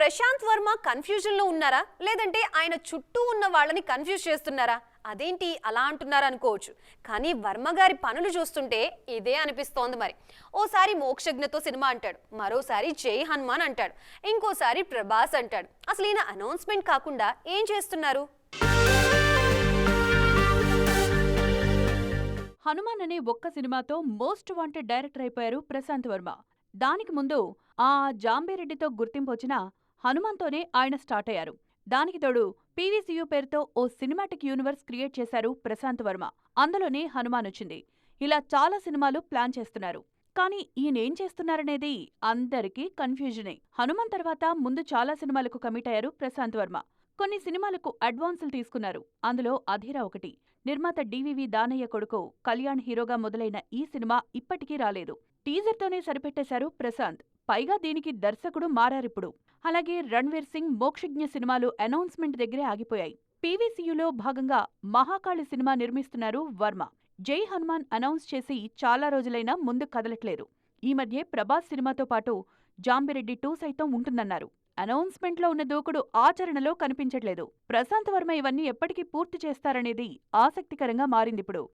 ప్రశాంత్ వర్మ కన్ఫ్యూజన్లో ఉన్నారా? లేదంటే ఆయన చుట్టూ ఉన్న వాళ్ళని కన్ఫ్యూజ్ చేస్తున్నారా? అదేంటి అలా అంటున్నారా అనుకోవచ్చు. కానీ వర్మ గారి పనులు చూస్తుంటే ఇదే అనిపిస్తోంది మరి. ఓసారి మోక్షజ్ఞతో సినిమా అంటాడు. మరోసారి జై హనుమాన్ అంటాడు. ఇంకోసారి ప్రభాస్ అంటాడు. అసలు ఈయన అనౌన్స్మెంట్ కాకుండా ఏం చేస్తున్నారు? హనుమాన్ అనే ఒక్క సినిమాతో మోస్ట్ వాంటెడ్ డైరెక్టర్ అయిపోయారు ప్రశాంత్ వర్మ. దానికి ముందు ఆ జాంబీరెడ్డితో గుర్తింపు వచ్చిన హనుమాన్తోనే ఆయన స్టార్ట్ అయ్యారు దానికి తోడు పీవీసీయూ పేరుతో ఓ సినిమాటిక్ యూనివర్స్ క్రియేట్ చేశారు ప్రశాంత్ వర్మ. అందులోనే హనుమాన్ వచ్చింది. ఇలా చాలా సినిమాలు ప్లాన్ చేస్తున్నారు. కానీ ఈయనేం చేస్తున్నారనేది అందరికీ కన్ఫ్యూజనే. హనుమాన్ తర్వాత ముందు చాలా సినిమాలకు కమిట్ అయ్యారు ప్రశాంత్ వర్మ. కొన్ని సినిమాలకు అడ్వాన్సులు తీసుకున్నారు. అందులో అధీరా ఒకటి నిర్మాత డివివి దానయ్య కొడుకు కళ్యాణ్ హీరోగా మొదలైన ఈ సినిమా ఇప్పటికీ రాలేదు. టీజర్తోనే సరిపెట్టేశారు ప్రశాంత్. పైగా దీనికి దర్శకుడు మారారిప్పుడు. అలాగే రణ్వీర్ సింగ్ మోక్షజ్ఞ సినిమాలు అనౌన్స్మెంట్ దగ్గరే ఆగిపోయాయి. పీవీసీయూలో భాగంగా మహాకాళి సినిమా నిర్మిస్తున్నారు వర్మ. జై హనుమాన్ అనౌన్స్ చేసి చాలా రోజులైనా ముందు కదలట్లేదు. ఈ మధ్యే ప్రభాస్ సినిమాతో పాటు జాంబిరెడ్డి టూ సైతం ఉంటుందన్నారు. అనౌన్స్మెంట్లో ఉన్న దూకుడు ఆచరణలో కనిపించట్లేదు. ప్రశాంత్ వర్మ ఇవన్నీ ఎప్పటికీ పూర్తి చేస్తారనేది ఆసక్తికరంగా మారిందిప్పుడు.